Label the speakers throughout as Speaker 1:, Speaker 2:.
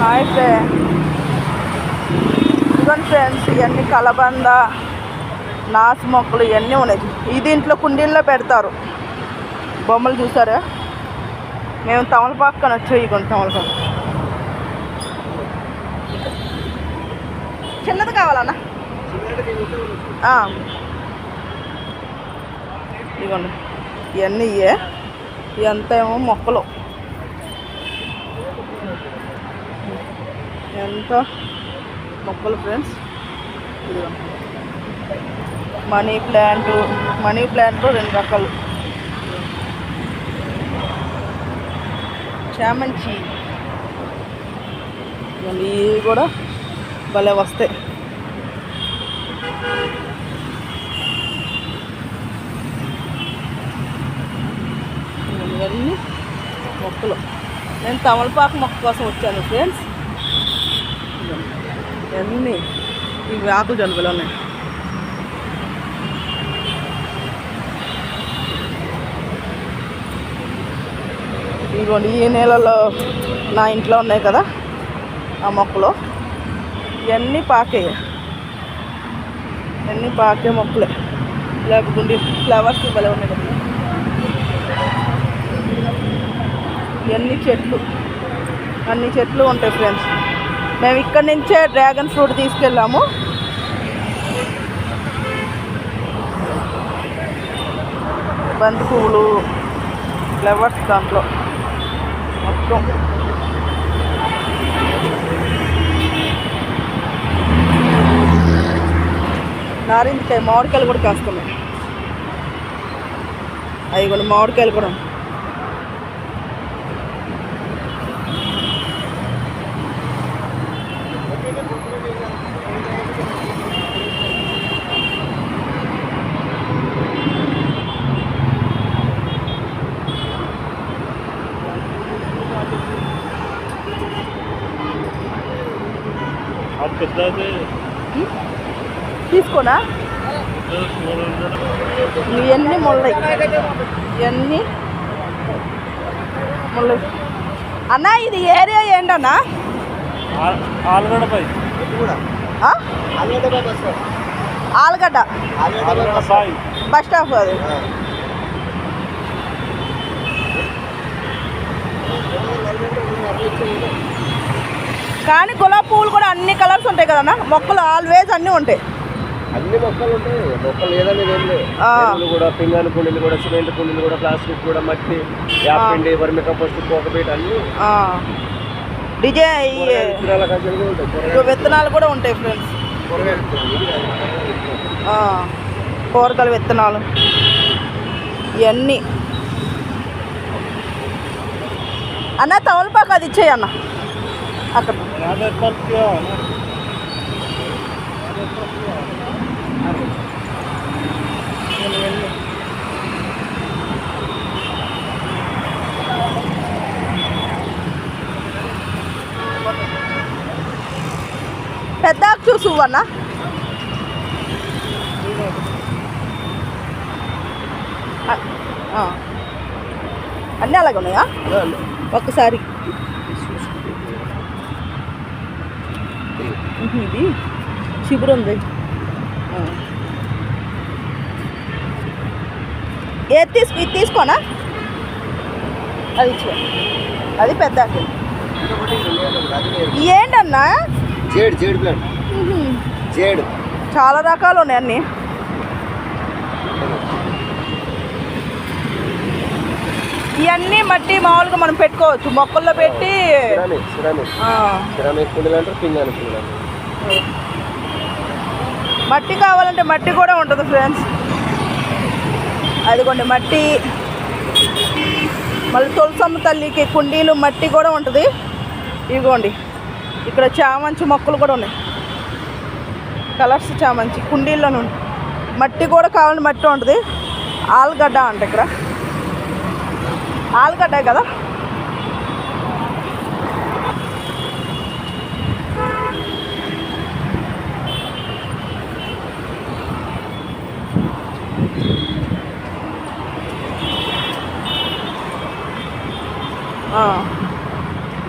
Speaker 1: Hi friends ఇదిగోండి friends ఇవన్నీ కలబంద నాసు మొక్కలు ఇవన్నీ ఉన్నాయి. ఇది ఇంట్లో కుండీల్లో పెడతారు. బొమ్మలు చూసారా? మేము తమలపాకు వచ్చాయి ఇదిగోండి తమలపాకు చిన్నది కావాలన్నా? ఇదిగోండి ఇవన్నీ ఇవే ఇదంతా ఏమో మొక్కలు. ఎంత? మొక్కలు ఫ్రెండ్స్ మనీ ప్లాంట్ మనీ ప్లాంట్లో రెండు రకాలు. చామంచి ఇవి కూడా భలే వస్తాయి. ఇవన్నీ మొక్కలు. నేను తమలపాకు మొక్క కోసం వచ్చాను ఫ్రెండ్స్ ఇవన్నీ ఇవి ఆకులు జనుగులు ఉన్నాయి ఇదిగోండి ఈ నెలలో నా ఇంట్లో ఉన్నాయి కదా ఆ మొక్కలు ఇవన్నీ పాకే ఇవన్నీ పాకే మొక్కలే లేకుంటే ఫ్లవర్స్ ఇవ్వలే ఉన్నాయి కదా ఇవన్నీ చెట్లు అన్ని చెట్లు ఉంటాయి ఫ్రెండ్స్ మేము ఇక్కడి నుంచే డ్రాగన్ ఫ్రూట్ తీసుకెళ్ళాము. బంతి పువ్వులు ఫ్లవర్స్ దాంట్లో. మొత్తం. నారింజకాయ మామిడికాయలు కూడా కాస్తున్నాయి అవి కూడా మామిడికాయలు కూడా. తీసుకోనా? ఇవన్నీ ముళ్ళయి ఇవన్నీ ముళ్ళయి అన్న ఇది ఏరియా ఏంటన్నా?
Speaker 2: ఆలుగడ్డ పై.
Speaker 1: ఆ? ఆలుగడ్డ. బస్ స్టాప్ అది. కానీ గులాబీ పువ్వులు కూడా అన్ని కలర్స్ ఉంటాయి కదన్నా? మొక్కలు ఆల్వేస్ అన్నీ ఉంటాయి.
Speaker 3: అన్ని మొక్కలు ఉంటాయి. మొక్కలు లేదనేది ఏం లేదు కూడా పింగాణి కుండీలు కూడా సిమెంట్ కుండీలు కూడా ప్లాస్టిక్ కూడా మట్టి యాపిండి వర్మి కంపోస్ట్ కోకపీట అన్ని.
Speaker 1: డిజే
Speaker 3: విత్తనాల కూడా ఉంటాయి.
Speaker 1: ఫ్రెండ్స్
Speaker 3: కూరగాయల విత్తనాలు.
Speaker 1: ఇవన్నీ అన్న తమలపాకు అది ఇచ్చేయి అన్న. అక్కడ పెద్ద చూసు అన్నా. అన్నీ అలాగే ఉన్నాయా? ఒక్కసారి ఇది చిగురు ఉంది. ఏది తీసుకు ఇది తీసుకోనా? అది ఇచ్చే అది పెద్ద. ఏంటన్నా
Speaker 3: జేడు జేడు. జేడు
Speaker 1: చాలా రకాలు ఉన్నాయి అన్నీ. ఇవన్నీ మట్టి మామూలుగా మనం పెట్టుకోవచ్చు. మొక్కల్లో పెట్టి
Speaker 3: సిరామిక్ సిరామిక్. కుండీలు అంటారు పింగాణి కుండీలు
Speaker 1: మట్టి కావాలంటే మట్టి కూడా ఉంటుంది ఫ్రెండ్స్. అదిగోండి మట్టి. మళ్ళీ తులసమ్మ తల్లికి కుండీలు మట్టి కూడా ఉంటుంది. ఇదిగోండి. ఇక్కడ చామంచి మొక్కలు కూడా ఉన్నాయి. కలర్స్ చామంచి కుండీల్లోనే ఉంది మట్టి కూడా కావాలంటే మట్టి ఉంటుంది. ఆలుగడ్డ అంట ఇక్కడ. ఆలుగడ్డ కదా?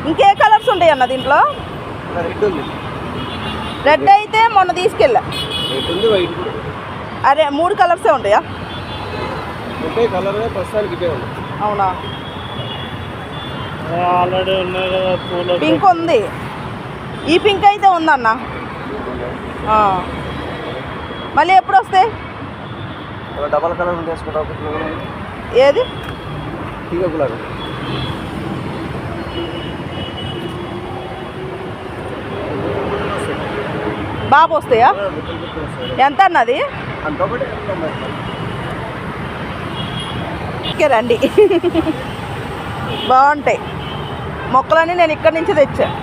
Speaker 1: ఇంకే కలర్స్ ఉంటాయి అన్న దీంట్లో?
Speaker 3: రెడ్ ఉంది.
Speaker 1: రెడ్ అయితే మొన్న తీసుకెళ్ళా. అరే మూడు కలర్సే ఉంటాయా? అవునా?
Speaker 2: ఆల్రెడీ ఉన్నాయి కదా పూల
Speaker 1: పింక్ ఉంది. ఈ పింక్ అయితే ఉందన్న. ఆ. మళ్ళీ ఎప్పుడు వస్తాయి?
Speaker 3: డబల్ కలర్
Speaker 1: ఏది
Speaker 3: తీగ గులాబీ
Speaker 1: బాబు వస్తాయా? ఎంత అన్నది? రండి. బాగుంటాయి. మొక్కలన్నీ నేను ఇక్కడి నుంచి తెచ్చాను